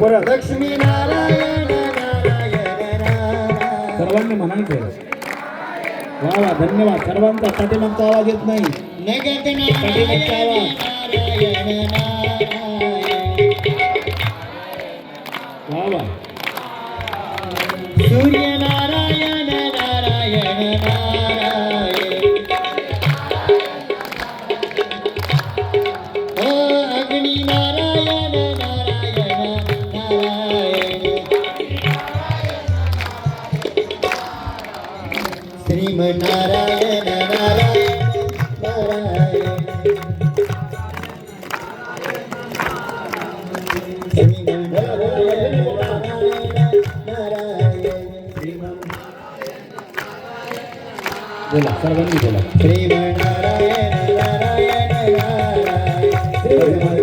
बरं. लक्ष्मी नारायण सर्वांनी म्हणायचं वा वा धन्यवाद. सर्वांचा पाठीमागचा आवाज येत नाही. पाठीमागचा आवाज. वा वा. सूर्यनारायण श्रीम नारायण नारायण नारायण श्रीम नारायण नारायण बोला सर्वांनी बोला श्रीम नारायण नारायण नारायण